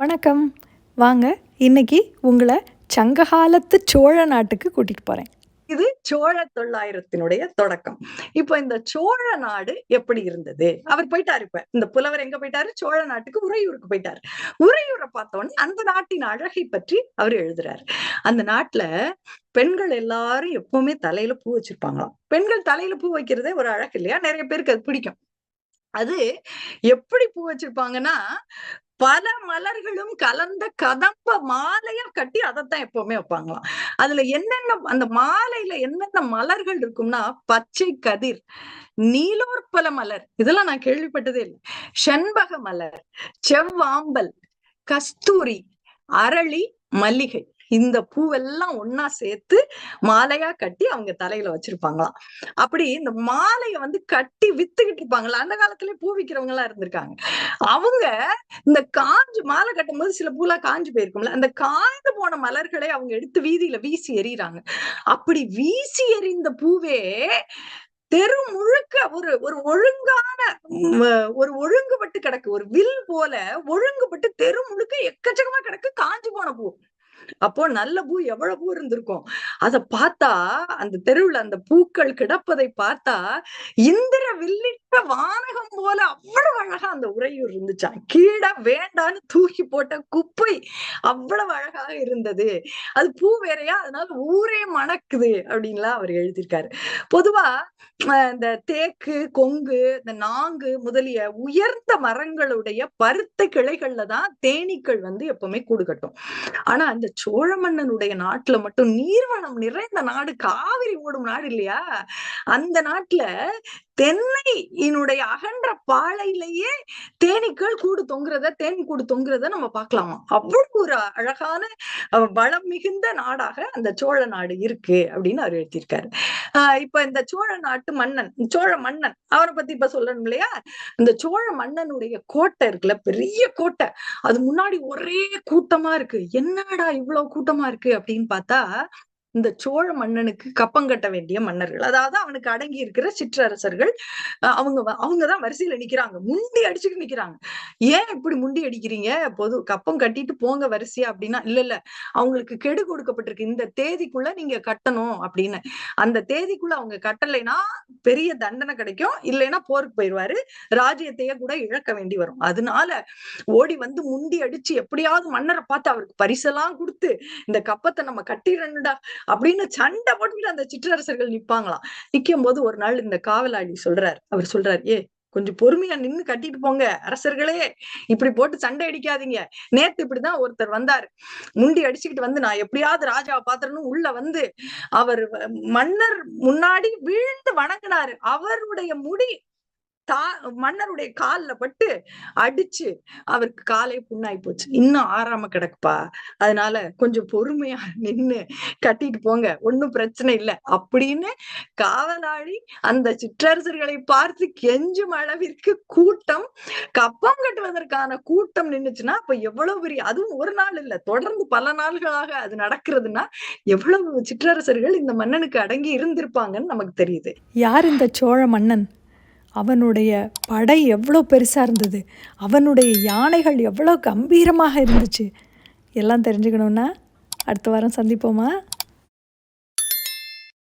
வணக்கம். வாங்க இன்னைக்கு உங்களை சங்ககாலத்து சோழ நாட்டுக்கு கூட்டிட்டு போறேன். இது சோழ தொள்ளாயிரத்தினுடைய தொடக்கம். இப்ப இந்த சோழ நாடு எப்படி இருந்தது? அவர் போயிட்டாரு இப்ப. இந்த புலவர் எங்க போயிட்டாரு? சோழ நாட்டுக்கு உறையூருக்கு போயிட்டாரு. உறையூரை பார்த்தோன்னே அந்த நாட்டின் அழகை பற்றி அவர் எழுதுறாரு. அந்த நாட்டுல பெண்கள் எல்லாரும் எப்பவுமே தலையில பூ வச்சிருப்பாங்களாம். பெண்கள் தலையில பூ வைக்கிறதே ஒரு அழகு இல்லையா? நிறைய பேருக்கு அது பிடிக்கும். அது எப்படி பூ வச்சிருப்பாங்கன்னா பல மலர்களும் கலந்த கதம்ப மாலையா கட்டி அதைத்தான் எப்பவுமே வைப்பாங்களாம். அதுல என்னென்ன அந்த மாலையில என்னென்ன மலர்கள் இருக்கும்னா பச்சை கதிர் நீலோற்பல மலர். இதெல்லாம் நான் கேள்விப்பட்டதே இல்லை. செண்பக மலர் செவ்வாம்பல் கஸ்தூரி அரளி மல்லிகை. இந்த பூவெல்லாம் ஒன்னா சேர்த்து மாலையா கட்டி அவங்க தலையில வச்சிருப்பாங்களாம். அப்படி இந்த மாலைய வந்து கட்டி வித்துக்கிட்டு இருப்பாங்களா அந்த காலத்துல பூ விக்கிறவங்க எல்லாம் இருந்திருக்காங்க. அவங்க இந்த காஞ்சு மாலை கட்டும் போது சில பூலாம் காஞ்சு போயிருக்கும்ல அந்த காய்ந்து போன மலர்களை அவங்க எடுத்து வீதியில வீசி எறிகிறாங்க அப்படி வீசி எறிந்த பூவே தெரு முழுக்க ஒரு ஒரு ஒழுங்கான ஒரு ஒழுங்குபட்டு கிடக்கு. ஒரு வில் போல ஒழுங்குபட்டு தெரு முழுக்க எக்கச்சக்கமா கிடக்கு. காஞ்சு போன பூ. அப்போ நல்ல பூ எவ்வளவு பூ இருந்திருக்கும்? அத பார்த்தா அந்த தெருவுல அந்த பூக்கள் கிடப்பதை பார்த்தா இந்திர வில்லிட்ட வானகம் போல அவ்வளவு அழகா அந்த உறையூர் இருந்துச்சான் கீழே வேண்டான்னு தூக்கி போட்ட குப்பை அவ்வளவு அழகாக இருந்தது. அது பூ வேறையா? அதனால ஊரே மணக்குது அப்படின்லாம் அவர் எழுதியிருக்காரு. பொதுவா இந்த தேக்கு கொங்கு இந்த நாங்கு முதலிய உயர்ந்த மரங்களுடைய பருத்த கிளைகள்ல தான் தேனீக்கள் வந்து எப்பவுமே கூடு கட்டும். ஆனா அந்த சோழ மன்னனுடைய நாட்டுல மட்டும் நீர்வனம் நிறைந்த நாடு காவிரி ஓடும் நாடு இல்லையா? அந்த நாட்டுல தென்னையினுடைய அகன்ற பாலையிலேயே தேனீக்கள் கூடு தொங்குறத தேன் கூடு தொங்குறத நம்ம பார்க்கலாமா? அவ்வளவு ஒரு அழகான வளம் மிகுந்த நாடாக அந்த சோழ நாடு இருக்கு அப்படின்னு அவர் எழுதியிருக்காரு. ஆஹ் இப்ப இந்த சோழ நாட்டு மன்னன் சோழ மன்னன் அவரை பத்தி இப்ப சொல்லணும் இல்லையா? இந்த சோழ மன்னனுடைய கோட்டை இருக்குல்ல பெரிய கோட்டை. அது முன்னாடி ஒரே கூட்டமா இருக்கு. என்னடா இவ்வளவு கூட்டமா இருக்கு அப்படின்னு பார்த்தா இந்த சோழ மன்னனுக்கு கப்பம் கட்ட வேண்டிய மன்னர்கள். அதாவது அவனுக்கு அடங்கி இருக்கிற சிற்றரசர்கள் அவங்க அவங்கதான் வரிசையில நிக்கிறாங்க. முண்டி அடிச்சுட்டு நிக்கிறாங்க. ஏன் இப்படி முண்டி அடிக்கிறீங்க? பொது கப்பம் கட்டிட்டு போங்க வரிசையா அப்படின்னா இல்ல இல்ல. அவங்களுக்கு கெடு கொடுக்கப்பட்டிருக்கு. இந்த தேதிக்குள்ள நீங்க கட்டணும் அப்படின்னு. அந்த தேதிக்குள்ள அவங்க கட்டலைன்னா பெரிய தண்டனை கிடைக்கும். இல்லைன்னா போருக்கு போயிடுவாரு. ராஜ்யத்தையே கூட இழக்க வேண்டி வரும். அதனால ஓடி வந்து முண்டி அடிச்சு எப்படியாவது மன்னரை பார்த்து அவருக்கு பரிசெல்லாம் கொடுத்து இந்த கப்பத்தை நம்ம கட்டிடணுடா அப்படின்னு சண்டை போட்டுக்கிட்டு அந்த சிற்றரசர்கள் நிப்பாங்களாம். நிக்கும் போது ஒரு நாள் இந்த காவலாளி சொல்றாரு. அவர் சொல்றாரு ஏ கொஞ்சம் பொறுமையா நின்னு கட்டிட்டு போங்க அரசர்களே. இப்படி போட்டு சண்டை அடிக்காதீங்க. நேத்து இப்படிதான் ஒருத்தர் வந்தாரு. முண்டி அடிச்சுக்கிட்டு வந்து நான் எப்படியாவது ராஜாவை பாத்திரன்னு உள்ள வந்து அவர் மன்னர் முன்னாடி வீழ்ந்து வணங்கினாரு. அவருடைய முடி தா மன்னருடைய காலில் பட்டு அடிச்சு அவருக்கு காலே புண்ணாய் போச்சு. இன்னும் ஆறாம கிடக்குப்பா. அதனால கொஞ்சம் பொறுமையா நின்னு கட்டிட்டு போங்க. ஒன்னும் பிரச்சனை இல்லை. அப்படின்னு காவலாளி அந்த சிற்றரசர்களை பார்த்து கெஞ்சும் அளவிற்கு கூட்டம் கப்பம் கட்டுவதற்கான கூட்டம் நின்னுச்சுன்னா அப்ப எவ்வளவு பெரிய அதுவும் ஒரு நாள் இல்ல தொடர்ந்து பல நாள்களாக அது நடக்கிறதுனா எவ்வளவு சிற்றரசர்கள் இந்த மன்னனுக்கு அடங்கி இருந்திருப்பாங்கன்னு நமக்கு தெரியுது. யார் இந்த சோழ மன்னன்? அவனுடைய படை எவ்வளோ பெருசாக இருந்தது அவனுடைய யானைகள் எவ்வளோ கம்பீரமாக இருந்துச்சு. எல்லாம் தெரிஞ்சுக்கணுன்னா அடுத்த வாரம் சந்திப்போமா?